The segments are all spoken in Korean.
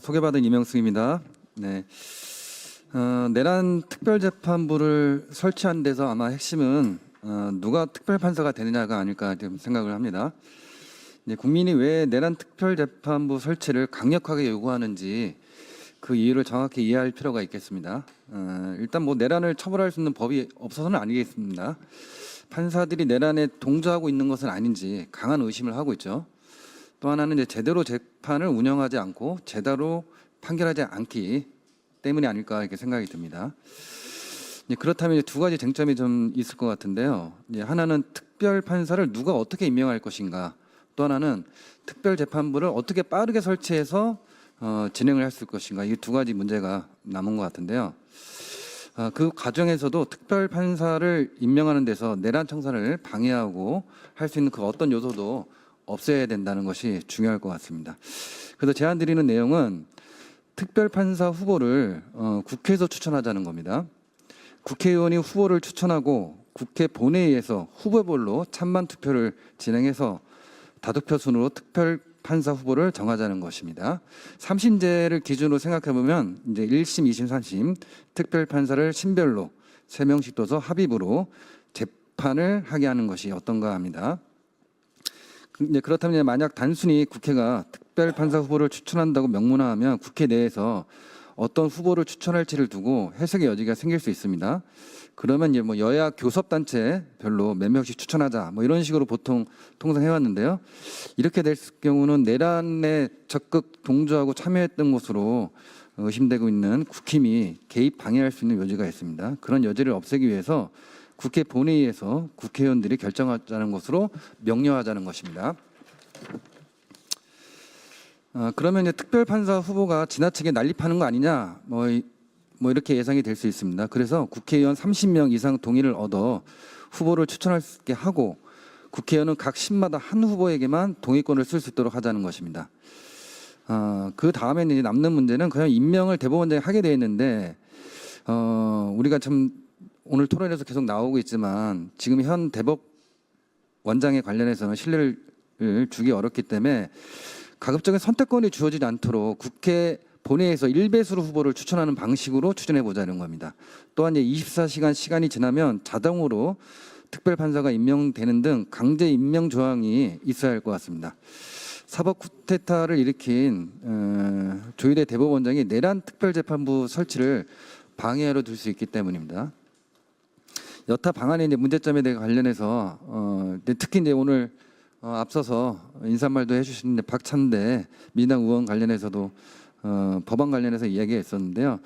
소개받은 이명숙입니다. 네. 어, 내란 특별재판부를 설치한 데서 아마 핵심은 어, 누가 특별판사가 되느냐가 아닐까 좀 생각을 합니다. 이제 국민이 왜 내란 특별재판부 설치를 강력하게 요구하는지 그 이유를 정확히 이해할 필요가 있겠습니다. 어, 일단 뭐 내란을 처벌할 수 있는 법이 없어서는 아니겠습니다. 판사들이 내란에 동조하고 있는 것은 아닌지 강한 의심을 하고 있죠. 또 하나는 이제 제대로 재판을 운영하지 않고 제대로 판결하지 않기 때문이 아닐까 이렇게 생각이 듭니다. 그렇다면 두 가지 쟁점이 좀 있을 것 같은데요. 하나는 특별 판사를 누가 어떻게 임명할 것인가, 또 하나는 특별 재판부를 어떻게 빠르게 설치해서 어, 진행을 했을 것인가 이 두 가지 문제가 남은 것 같은데요. 아, 그 과정에서도 특별 판사를 임명하는 데서 내란 청산을 방해하고 할 수 있는 그 어떤 요소도 없애야 된다는 것이 중요할 것 같습니다. 그래서 제안 드리는 내용은 특별 판사 후보를 어, 국회에서 추천하자는 겁니다. 국회의원이 후보를 추천하고 국회 본회의에서 후보별로 찬반 투표를 진행해서 다투표 순으로 특별 판사 후보를 정하자는 것입니다. 삼심제를 기준으로 생각해 보면 이제 1심, 2심, 3심 특별 판사를 심별로 세 명씩 둬서 합의부로 재판을 하게 하는 것이 어떤가 합니다. 그- 이제 그렇다면 이제 만약 단순히 국회가 특별 판사 후보를 추천한다고 명문화하면 국회 내에서 어떤 후보를 추천할지를 두고 해석의 여지가 생길 수 있습니다. 그러면 이제 뭐 여야 교섭 단체별로 몇 명씩 추천하자 뭐 이런 식으로 보통 통상 해왔는데요. 이렇게 될 경우는 내란에 적극 동조하고 참여했던 것으로 의심되고 있는 국힘이 개입 방해할 수 있는 여지가 있습니다. 그런 여지를 없애기 위해서 국회 본회의에서 국회의원들이 결정하자는 것으로 명료하자는 것입니다. 어, 그러면 이제 특별판사 후보가 지나치게 난립하는 거 아니냐, 뭐, 이- 뭐 이렇게 예상이 될 수 있습니다. 그래서 국회의원 30명 이상 동의를 얻어 후보를 추천할 수 있게 하고 국회의원은 각 시마다 한 후보에게만 동의권을 쓸 수 있도록 하자는 것입니다. 어, 그 다음에는 이제 남는 문제는 그냥 임명을 대법원장이 하게 되어 있는데 어, 우리가 참 오늘 토론에서 계속 나오고 있지만 지금 현 대법 원장에 관련해서는 신뢰를 주기 어렵기 때문에 가급적인 선택권이 주어지지 않도록 국회 본회의에서 일배수로 후보를 추천하는 방식으로 추진해 보자는 겁니다. 또한 이제 24시간 시간이 지나면 자동으로 특별 판사가 임명되는 등 강제 임명 조항이 있어야 할 것 같습니다. 사법 쿠데타를 일으킨 어, 조희대 대법원장이 내란 특별재판부 설치를 방해하려 둘수 있기 때문입니다. 여타 방안의 이제 문제점에 대해 관련해서 어, 특히 이제 오늘 어, 앞서서 인사말도 해주신 박찬대 민주당 의원 관련해서도 어, 법안 관련해서 이야기했었는데요.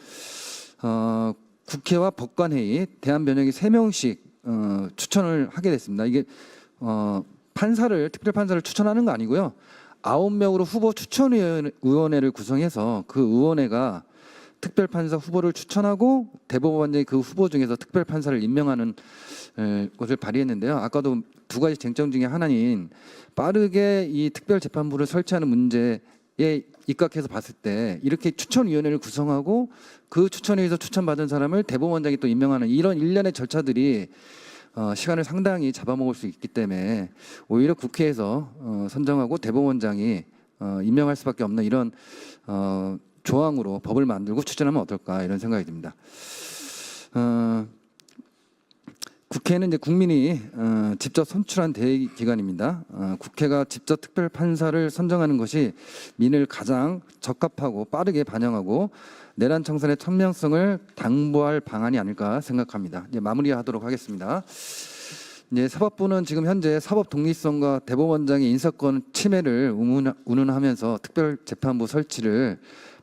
어, 국회와 법관회의 대한변혁이 세 명씩 어, 추천을 하게 됐습니다. 이게 어, 판사를 특별 판사를 추천하는 거 아니고요. 아홉 명으로 후보 추천위원회를 구성해서 그 의원회가 특별 판사 후보를 추천하고 대법원장이 그 후보 중에서 특별 판사를 임명하는 에, 것을 발의했는데요. 아까도 두 가지 쟁점 중에 하나인 빠르게 이 특별 재판부를 설치하는 문제에 입각해서 봤을 때 이렇게 추천위원회를 구성하고 그 추천회에서 추천받은 사람을 대법원장이 또 임명하는 이런 일련의 절차들이 어, 시간을 상당히 잡아먹을 수 있기 때문에 오히려 국회에서 어, 선정하고 대법원장이 어, 임명할 수밖에 없는 이런 어, 조항으로 법을 만들고 추진하면 어떨까 이런 생각이 듭니다. 어, 국회는 이제 국민이 어, 직접 선출한 대의 기관입니다. 어, 국회가 직접 특별 판사를 선정하는 것이 민을 가장 적합하고 빠르게 반영하고 내란 청산의 천명성을 당부할 방안이 아닐까 생각합니다. 이제 마무리하도록 하겠습니다. 이제 사법부는 지금 현재 사법 독립성과 대법원장의 인사권 침해를 운운- 운운하면서 특별재판부 설치를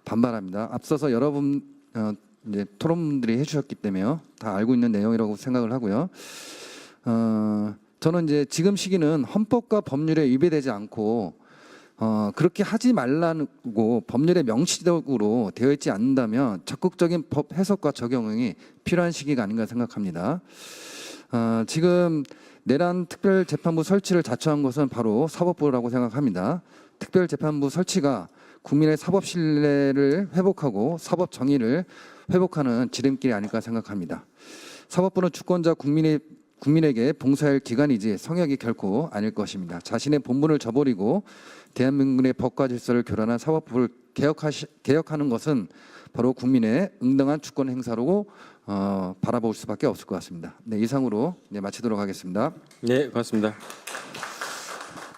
반발합니다. 앞서서 여러분 어, 이제 토론들이 해주셨기 때문에요. 다 알고 있는 내용이라고 생각을 하고요. 어, 저는 이제 지금 시기는 헌법과 법률에 위배되지 않고 어, 그렇게 하지 말라고 법률에 명시적으로 되어 있지 않는다면 적극적인 법 해석과 적용이 필요한 시기가 아닌가 생각합니다. 어, 지금 내란 특별재판부 설치를 자처한 것은 바로 사법부라고 생각합니다. 특별재판부 설치가 국민의 사법 신뢰를 회복하고 사법 정의를 회복하는 지름길이 아닐까 생각합니다. 사법부는 주권자 국민의 국민에게 봉사할 기관이지 성역이 결코 아닐 것입니다. 자신의 본분을 저버리고 대한민국의 법과 질서를 교란한 사법부를 개혁하시, 개혁하는 것은 바로 국민의 응당한 주권 행사로 어, 바라볼 수밖에 없을 것 같습니다. 네, 이상으로 네, 마치도록 하겠습니다. 네, 고맙습니다.